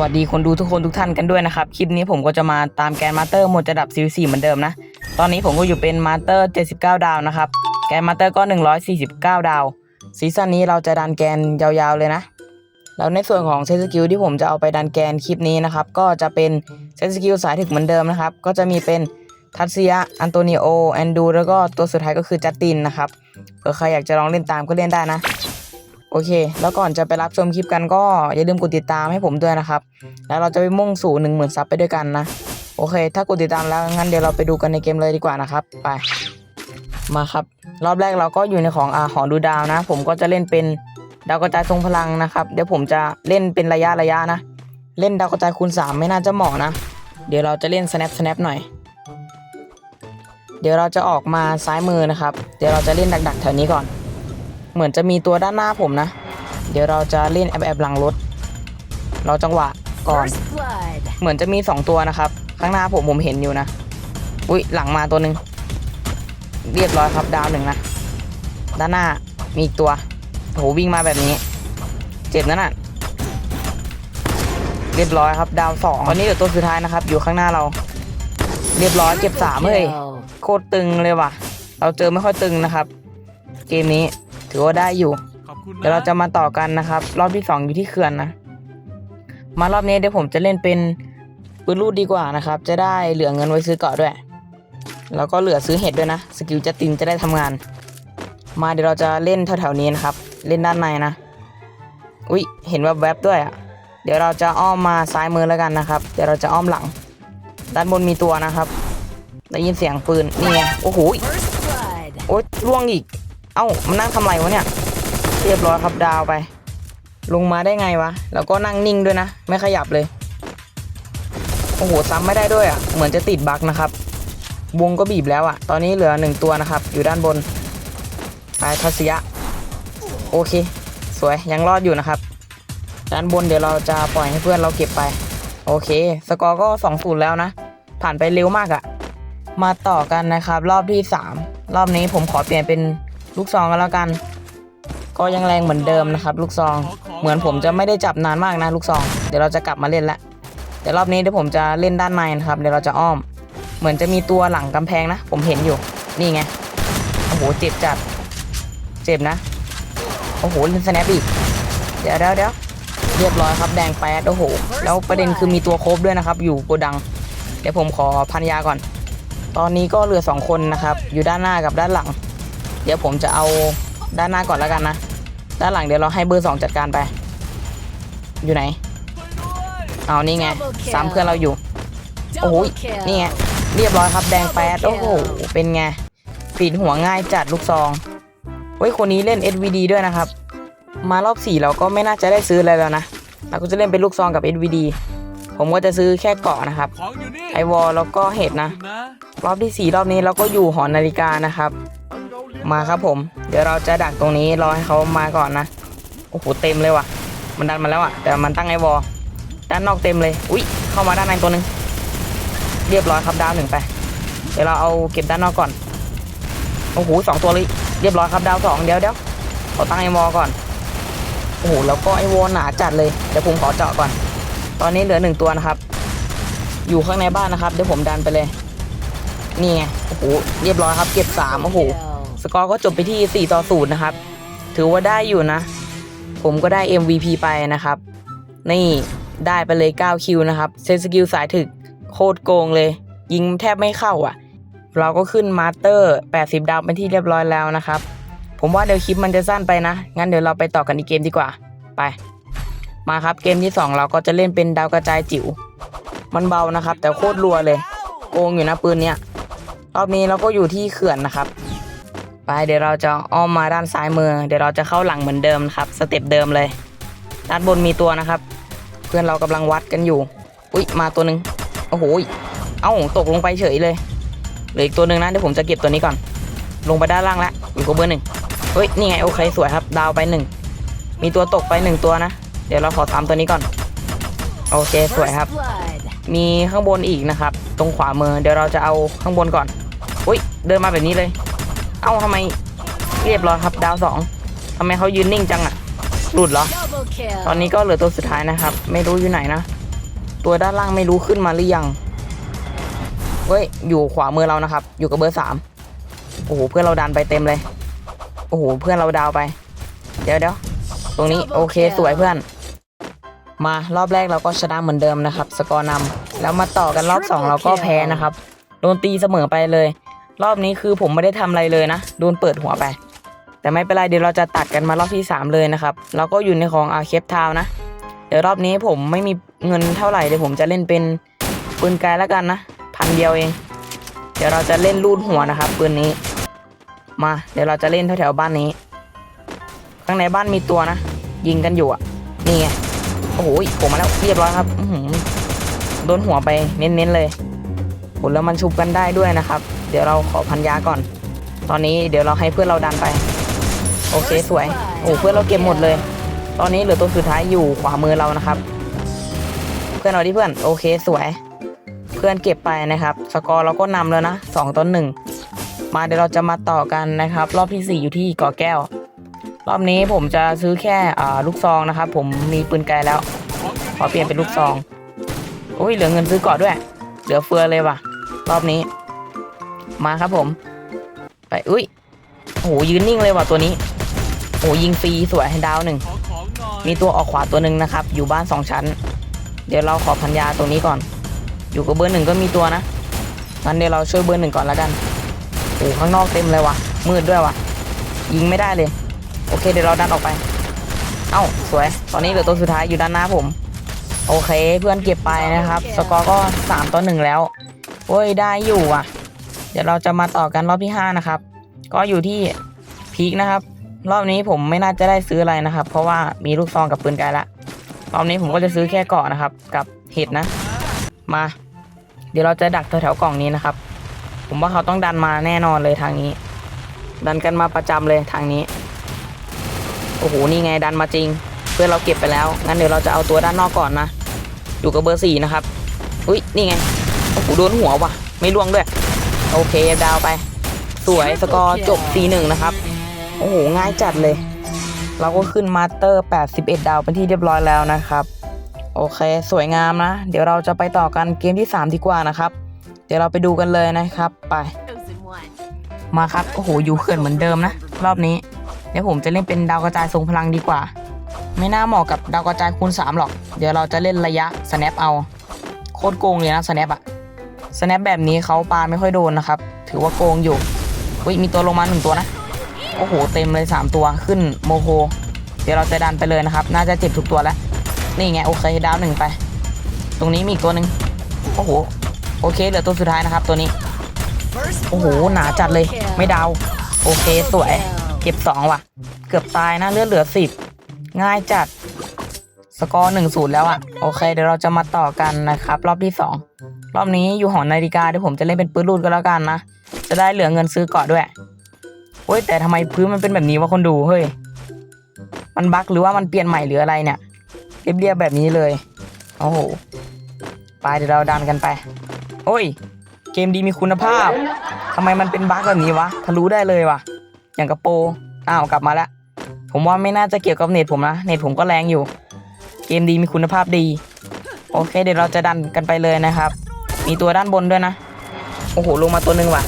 วัสดีคนดูทุกคนทุกท่านกันด้วยนะครับ คลิปนี้ผมก็จะมาตามแกนมาสเตอร์หมดระดับซีซีส์เหมือนเดิมนะ ตอนนี้ผมก็อยู่เป็นมาสเตอร์79 ดาวนะครับ แกนมาสเตอร์ก็ 149 ดาว ซีซั่นนี้เราจะดันแกนยาวๆเลยนะ แล้วในส่วนของเซตสกิลที่ผมจะเอาไปดันแกนคลิปนี้นะครับ ก็จะเป็นเซตสกิลสายถึกเหมือนเดิมนะครับ ก็จะมีเป็นทัตเซียอันโตนิโอ แอนดู แล้วก็ตัวสุดท้ายก็คือจัสตินนะครับเผื่อใครอยากจะลองเล่นตามก็เล่นได้นะ อเค แล้วก่อนจะไปรับชมคลิปกันก็อย่าลืมกดติดตามให้ผมด้วยนะครับ แล้วเราจะไปมุ่งสู่ 1 0,000ซับไปด้วยกันนะ โอเค ถ้ากดติดตามแล้วงั้นเดี๋ยวเราไปดูกันในเกมเลยดีกว่านะครับ ไป มาครับ รอบแรกเราก็อยู่ในของอาหอดูดาวนะ ผมก็จะเล่นเป็นดาวกระจายทรงพลังนะครับ เดี๋ยวผมจะเล่นเป็นระยะระยะนะ เล่นดาวกระจายคูณ 3 ไม่น่าจะเหมาะนะ เดี๋ยวเราจะเล่น snap snap หน่อย เดี๋ยวเราจะออกมาซ้ายมือนะครับ เดี๋ยวเราจะเล่นดัก ๆ แถวนี้ก่อน เหมือนจะมีตัวด้านหน้าผมนะ เดี๋ยวเราจะเล่นแอบแอบหลังรถ เราจังหวะก่อน First blood. เหมือนจะมี 2 ตัวนะครับ ข้างหน้าผมผมเห็นอยู่นะ อุ้ยหลังมาตัวหนึ่งเรียบร้อยครับดาวหนึ่งนะ ด้านหน้ามีอีกตัวโหวิ่งมาแบบนี้ เจ็บนั่นน่ะเรียบร้อยครับ ดาวสองตอนนี้เหลือตัวสุดท้ายนะครับ อยู่ข้างหน้าเรา เรียบร้อยเก็บสามเฮ้ย Kill. โคตรตึงเลยว่ะ เราเจอไม่ค่อยตึงนะครับ เกมนี้ ถือว่าได้อยู่ ขอบคุณนะเดี๋ยวเราจะมาต่อกันนะครับ รอบที่สองอยู่ที่เขื่อนนะ มารอบนี้เดี๋ยวผมจะเล่นเป็นปืนลูดดีกว่านะครับ จะได้เหลือเงินไว้ซื้อเกาะด้วย แล้วก็เหลือซื้อเห็ดด้วยนะสกิลจะตินจะได้ทำงาน มาเดี๋ยวเราจะเล่นแถวๆนี้นะครับ เล่นด้านในนะ อุ๊ยเห็นแวบๆด้วยอะ เดี๋ยวเราจะอ้อมมาซ้ายมือแล้วกันนะครับ เดี๋ยวเราจะอ้อมหลัง ด้านบนมีตัวนะครับ ได้ยินเสียงปืนนี่ไงโอ้โห First blood. โอ๊ยล่วงอีก เอ้ามันนั่งทำไรวะเนี่ย เรียบร้อยครับดาวไป ลงมาได้ไงวะ แล้วก็นั่งนิ่งด้วยนะ ไม่ขยับเลย โอ้โหซ้ำไม่ได้ด้วยอะ่ะ เหมือนจะติดบั๊กนะครับ วงก็บีบแล้วอะ่ะ ตอนนี้เหลือหนึ่งตัวนะครับ อยู่ด้านบนไปทัศยะ โอเค สวยยังรอดอยู่นะครับ ด้านบนเดี๋ยวเราจะปล่อยให้เพื่อนเราเก็บไป โอเค สกอร์ก็2อศูนย์แล้วนะ ผ่านไปเร็วมากอะ่ะ มาต่อกันนะครับ รอบที่3รอบนี้ผมขอเปลี่ยนเป็น ลูกซองกันแล้วกัน ก็ยังแรงเหมือนเดิมนะครับ ลูกซอง เหมือนผมจะไม่ได้จับนานมากนะลูกซอง เดี๋ยวเราจะกลับมาเล่นละเดี๋ยวรอบนี้เดี๋ยวผมจะเล่นด้านในนะครับ เดี๋ยวเราจะอ้อม เหมือนจะมีตัวหลังกำแพงนะ ผมเห็นอยู่ นี่ไง โอ้โห เจ็บจัด เจ็บนะ โอ้โหเล่นสแนปอีก เดี๋ยวเดี๋ยวเดี๋ยวเรียบร้อยครับแดงแปดโอ้โห แล้วประเด็นคือมีตัวโครบด้วยนะครับ อยู่โกดัง เดี๋ยวผมขอพันยาก่อน ตอนนี้ก็เหลือสองคนนะครับ อยู่ด้านหน้ากับด้านหลัง เดี๋ยวผมจะเอาด้านหน้าก่อนแล้วกันนะ ด้านหลังเดี๋ยวเราให้เบอร์สองจัดการไป อยู่ไหน เอานี่ไงซ้ำเพื่อนเราอยู่ โอ้โหนี่ไงเรียบร้อยครับแดงแปดโอ้โหเป็นไงฝีดหัวง่ายจัดลูกซองเฮ้ยคนนี้เล่น SVD ด้วยนะครับ มารอบสี่เราก็ไม่น่าจะได้ซื้ออะไรแล้วนะเราก็จะเล่นเป็นลูกซองกับ SVD ผมก็จะซื้อแค่เกาะนะครับไอวอลแล้วก็เห็ดนะขอบคุณนะรอบที่รอบนี้เราก็อยู่หอนาฬิกานะครับ มาครับผม เดี๋ยวเราจะดักตรงนี้รอให้เขามาก่อนนะ โอ้โหเต็มเลยว่ะ มันดันมาแล้วอะ แต่มันตั้งไอวอลด้านนอกเต็มเลย อุ๊ยเข้ามาด้านในตัวหนึ่งเรียบร้อยครับดาวหนึ่งไป เดี๋ยวเราเอาเก็บด้านนอกก่อน โอ้โหสองตัวเลย เรียบร้อยครับดาวสองเดี๋ยวเดี๋ยวขอตั้งไอวอลก่อน โอ้โหแล้วก็ไอวอลหนาจัดเลย เดี๋ยวผมขอเจาะก่อน ตอนนี้เหลือหนึ่งตัวนะครับ อยู่ข้างในบ้านนะครับ เดี๋ยวผมดันไปเลย นี่ไง โอ้โห เรียบร้อยครับ เก็บสามโอ้โห สกอร์ก็จบไปที่ 4 ต่อ 0 นะครับ ถือว่าได้อยู่นะ ผมก็ได้ MVP ไปนะครับ นี่ได้ไปเลย 9 คิวนะครับ เซนสกิลสายถึกโคตรโกงเลย ยิงแทบไม่เข้าอะ เราก็ขึ้นมาสเตอร์ 80 ดาวเป็นที่เรียบร้อยแล้วนะครับ ผมว่าเดี๋ยวคลิปมันจะสั้นไปนะ งั้นเดี๋ยวเราไปต่อกันอีกเกมดีกว่า ไป มาครับเกมที่ 2 เราก็จะเล่นเป็นดาวกระจายจิ๋ว มันเบานะครับ แต่โคตรรัวเลย โกงอยู่นะปืนเนี้ยรอบนี้เราก็อยู่ที่เขื่อนนะครับ ไปเดี๋ยวเราจะอ้อมมาด้านซ้ายมือ เดี๋ยวเราจะเข้าหลังเหมือนเดิมครับสเต็ปเดิมเลย ด้านบนมีตัวนะครับ เพื่อนเรากำลังวัดกันอยู่ อุ๊ยมาตัวหนึ่งโอ้โหเอ้าตกลงไปเฉยเลยเหลืออีกตัวหนึ่งนะเดี๋ยวผมจะเก็บตัวนี้ก่อน ลงไปด้านล่างแล้วอยู่กับเบอร์หนึ่งเฮ้ยนี่ไงโอเคสวยครับ ดาวไปหนึ่งมีตัวตกไปหนึ่งตัวนะ เดี๋ยวเราขอตามตัวนี้ก่อนโอเคสวยครับ มีข้างบนอีกนะครับ ตรงขวามือเดี๋ยวเราจะเอาข้างบนก่อนอุ้ยเดินมาแบบนี้เลย เอ้าทำไม เรียบร้อยครับ ดาวสองทำไมเขายืนนิ่งจังอะหลุดเหรอ ตอนนี้ก็เหลือตัวสุดท้ายนะครับ ไม่รู้อยู่ไหนนะ ตัวด้านล่างไม่รู้ขึ้นมาหรือยังเฮ้ย อยู่ขวามือเรานะครับ อยู่กับเบอร์สามโอ้โห เพื่อนเราดันไปเต็มเลย โอ้โห เพื่อนเราดาวไป เดี๋ยวเดี๋ยวตรงนี้โอเค สวยเพื่อน มารอบแรกเราก็ชนะเหมือนเดิมนะครับ สกอร์นำแล้วมาต่อกันรอบสองเราก็แพ้นะครับ โดนตีเสมอไปเลย รอบนี้คือผมไม่ได้ทำอะไรเลยนะ โดนเปิดหัวไป แต่ไม่เป็นไรเดี๋ยวเราจะตัดกันมารอบที่ 3 เลยนะครับ เราก็อยู่ในของอาเคปทาวนะ เดี๋ยวรอบนี้ผมไม่มีเงินเท่าไหร่เดี๋ยวผมจะเล่นเป็นปืนไกลแล้วกันนะพันเดียวเอง เดี๋ยวเราจะเล่นลูดหัวนะครับปืนนี้ มาเดี๋ยวเราจะเล่นแถวๆบ้านนี้ ข้างในบ้านมีตัวนะ ยิงกันอยู่อะนี่ไงโอ้โหผมมาแล้วเรียบร้อยครับโดนหัวไปเน้นๆเลยโหแล้วมันชุบกันได้ด้วยนะครับ เดี๋ยวเราขอพันยาก่อน ตอนนี้เดี๋ยวเราให้เพื่อนเราดันไป โอเคสวย โอ้เพื่อนเราเก็บหมดเลย ตอนนี้เหลือตัวสุดท้ายอยู่ขวามือเรานะครับ เพื่อนเราที่เพื่อน โอเคสวย เพื่อนเก็บไปนะครับ สกอร์เราก็นำแล้วนะสองต่อหนึ่งมาเดี๋ยวเราจะมาต่อกันนะครับ รอบที่สี่อยู่ที่กาะแก้ว รอบนี้ผมจะซื้อแค่ลูกซองนะครับ ผมมีปืนไกลแล้ว ขอเปลี่ยนเป็นลูกซองโอ้ยเหลือเงินซื้อเกาะด้วย เหลือเฟือเลยว่ะ รอบนี้ มาครับผม ไปอุ้ยโอ้โหยืนนิ่งเลยว่ะตัวนี้โอ้โยิงฟรีสวยให้ดาวหนึ่งมีตัวออกขวาตัวหนึ่งนะครับ อยู่บ้านสองชั้น เดี๋ยวเราขอพันยาตรงนี้ก่อน อยู่กับเบอร์หนึ่งก็มีตัวนะงั้นเดี๋ยวเราช่วยเบอร์หนึ่งก่อนแล้วกันโอ้ข้างนอกเต็มเลยว่ะมืดด้วยว่ะ ยิงไม่ได้เลย โอเคเดี๋ยวเราดันออกไป เอ้าสวย ตอนนี้เหลือตัวสุดท้ายอยู่ด้านหน้าผม โอเคเพื่อนเก็บไปนะครับ สกอร์ก็สามต่อหนึ่งแล้วโอ้ยได้อยู่อะ ดี๋ยวเราจะมาต่อกันรอบที่ห้านะครับ ก็อยู่ที่พีคนะครับ รอบนี้ผมไม่น่าจะได้ซื้ออะไรนะครับ เพราะว่ามีลูกซองกับปืนไกลละรอบนี้ผมก็จะซื้อแค่เกาะนะครับ กับเห็ดนะ มา เดี๋ยวเราจะดักแถวๆกล่องนี้นะครับ ผมว่าเขาต้องดันมาแน่นอนเลยทางนี้ ดันกันมาประจำเลยทางนี้โอ้โหนี่ไงดันมาจริง เพื่อนเราเก็บไปแล้วงั้นเดี๋ยวเราจะเอาตัวด้านนอกก่อนนะอยู่กับเบอร์สี่นะครับอุ้ยนี่ไงโอ้โหโดนหัวว่ะ ไม่ล่วงด้วย โอเคดาวไป สวยสกอร์จบ4 1นะครับ โอ้โห ง่ายจัดเลย เราก็ขึ้นมาสเตอร์ 81 ดาวเป็นที่เรียบร้อยแล้วนะครับ โอเค สวยงามนะ เดี๋ยวเราจะไปต่อกันเกมที่ 3 ดีกว่านะครับ เดี๋ยวเราไปดูกันเลยนะครับ ไป Chosen one. มาครับ โอ้โห อยู่เขื่อนเหมือนเดิมนะ รอบนี้ เดี๋ยวผมจะเล่นเป็นดาวกระจายทรงพลังดีกว่า ไม่น่าเหมาะกับดาวกระจายคูณ3หรอก เดี๋ยวเราจะเล่นระยะ snap เอา โคตรโกงเลยนะ snap อะ snap แบบนี้เขาปาไม่ค่อยโดนนะครับ ถือว่าโกงอยู่อุ้ยมีตัวลงมาหนึ่งตัวนะ โอ้โห เต็มเลย 3 ตัวขึ้นโมโคเดี๋ยวเราจะดันไปเลยนะครับ น่าจะเจ็บทุกตัวแล้ว นี่ไง โอเค ดาวหนึ่งไป ตรงนี้มีอีกตัวหนึ่งโอ้โห โอเค เหลือตัวสุดท้ายนะครับ ตัวนี้ โอ้โห หนาจัดเลย ไม่ดาว โอเค สวย เก็บ 2 ว่ะ เกือบตายนะ เลือดเหลือ 10 ง่ายจัด สกอร์หนึ่งศูนย์แล้วอะ โอเค เดี๋ยวเราจะมาต่อกันนะครับ รอบที่ 2 รอบนี้อยู่หอนาฬิกาเดี๋ยวผมจะเล่นเป็นปืนรูดก็แล้วกันนะ จะได้เหลือเงินซื้อเกาะด้วยเฮ้ยแต่ทำไมพื้นมันเป็นแบบนี้วะคนดูเฮ้ย มันบั๊กหรือว่ามันเปลี่ยนใหม่หรืออะไรเนี่ยเรียบๆแบบนี้เลยโอ้โหไปเดี๋ยวเราดันกันไปโอ้ย เกมดีมีคุณภาพทำไมมันเป็นบั๊กแบบนี้วะทะลุได้เลยวะอย่างกับโปอ้าวกลับมาแล้วผมว่าไม่น่าจะเกี่ยวกับเน็ตผมนะเน็ตผมก็แรงอยู่ เกมดีมีคุณภาพดี โอเค เดี๋ยวเราจะดันกันไปเลยนะครับ มีตัวด้านบนด้วยนะ โอ้โห ลงมาตัวหนึ่งว่ะ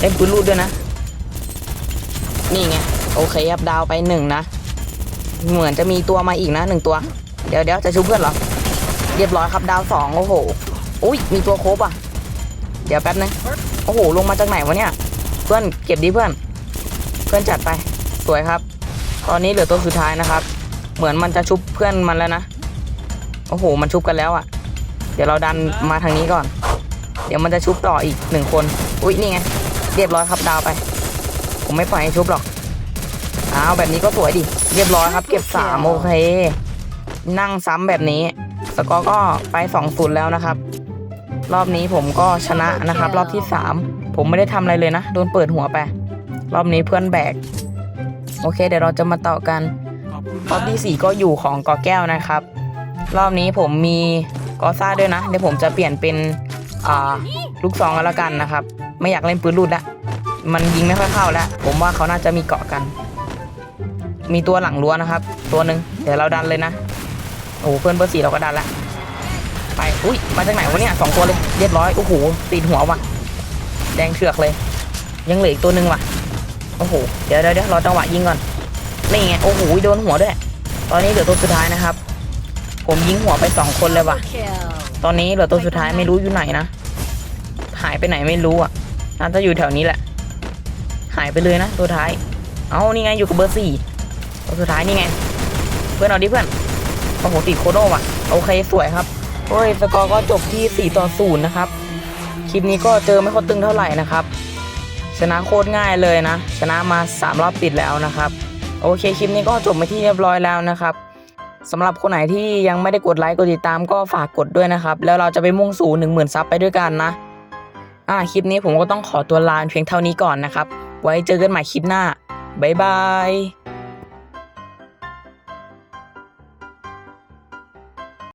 เล่นปืนรูดด้วยนะ นี่ไง โอเคครับดาวไปหนึ่งนะ เหมือนจะมีตัวมาอีกนะหนึ่งตัว เดี๋ยวเดี๋ยวจะชุบเพื่อนเหรอ เรียบร้อยครับดาวสองโอ้โห อุ้ยมีตัวโคบอะ เดี๋ยวแป๊บนึง โอ้โห ลงมาจากไหนวะเนี่ย เพื่อนเก็บดิเพื่อน เพื่อนจัดไป สวยครับ ตอนนี้เหลือตัวสุดท้ายนะครับ เหมือนมันจะชุบเพื่อนมันแล้วนะ โอ้โห มันชุบกันแล้วอะ่ะ เดี๋ยวเราดันมาทางนี้ก่อน เดี๋ยวมันจะชุบต่ออีกหนึ่งคน อุ๊ยนี่ไง เรียบร้อยครับดาวไป ผมไม่ปล่อยให้ชุบหรอก อ้าวแบบนี้ก็สวยดิ เรียบร้อยครับ เก็บสามโอเค นั่งซ้ำแบบนี้ สกอร์ก็ไปสองศูนย์แล้วนะครับ รอบนี้ผมก็ชนะนะครับ รอบที่3ผมไม่ได้ทำอะไรเลยนะ โดนเปิดหัวไป รอบนี้เพื่อนแบก โอเค เดี๋ยวเราจะมาต่อกันขอบคุณรอบที่4ก็อยู่ของกอแก้วนะครับ รอบนี้ผมมีกอซ่าด้วยนะ เดี๋ยวผมจะเปลี่ยนเป็น อ่าลูกซองกันแล้วกันนะครับ ไม่อยากเล่นปืนลูดละมันยิงไม่ค่อยเข้าแล้ว ผมว่าเขาน่าจะมีเกาะกัน มีตัวหลังรั้วนะครับ ตัวหนึ่งเดี๋ยวเราดันเลยนะโอ้เพื่อนเบอร์สี่เราก็ดันละไปไปอุ้ยมาจากไหนวะเนี่ยสองตัวเลยเรียบร้อยโอ้โหติดหัวว่ะ แดงเถือกเลย ยังเหลืออีกตัวหนึ่งว่ะโอ้โหเดี๋ยวเดี๋ยวเดี๋ยวรอจังหวะยิงก่อนนี่ไงโอ้โหโดนหัวด้วย ตอนนี้เหลือตัวสุดท้ายนะครับ ผมยิงหัวไปสองคนเลยว่ะ ตอนนี้เหลือตัวสุดท้ายไม่รู้อยู่ไหนนะ หายไปไหนไม่รู้อะน่าจะอยู่แถวนี้แหละ หายไปเลยนะตัวท้าย เอานี่ไงอยู่กับเบอร์สี่ตัวสุดท้ายนี่ไง เพื่อนเอาดิเพื่อนโอ้โหติดโคโน่ว่ะ โอเคสวยครับโอ้ยสกอร์ก็จบที่ 4 ต่อ 0 นะครับ คลิปนี้ก็เจอไม่ค่อยตึงเท่าไหร่นะครับ ชนะโคตรง่ายเลยนะ ชนะมา 3 รอบติดแล้วนะครับ โอเคคลิปนี้ก็จบไปที่เรียบร้อยแล้วนะครับ สำหรับคนไหนที่ยังไม่ได้กดไลค์กดติดตามก็ฝากกดด้วยนะครับ แล้วเราจะไปมุ่งสู่ 1 0,000ซับไปด้วยกันนะ อ่าคลิปนี้ผมก็ต้องขอตัวลาเพียงเท่านี้ก่อนนะครับ ไว้เจอกันใหม่คลิปหน้าบ๊ายบาย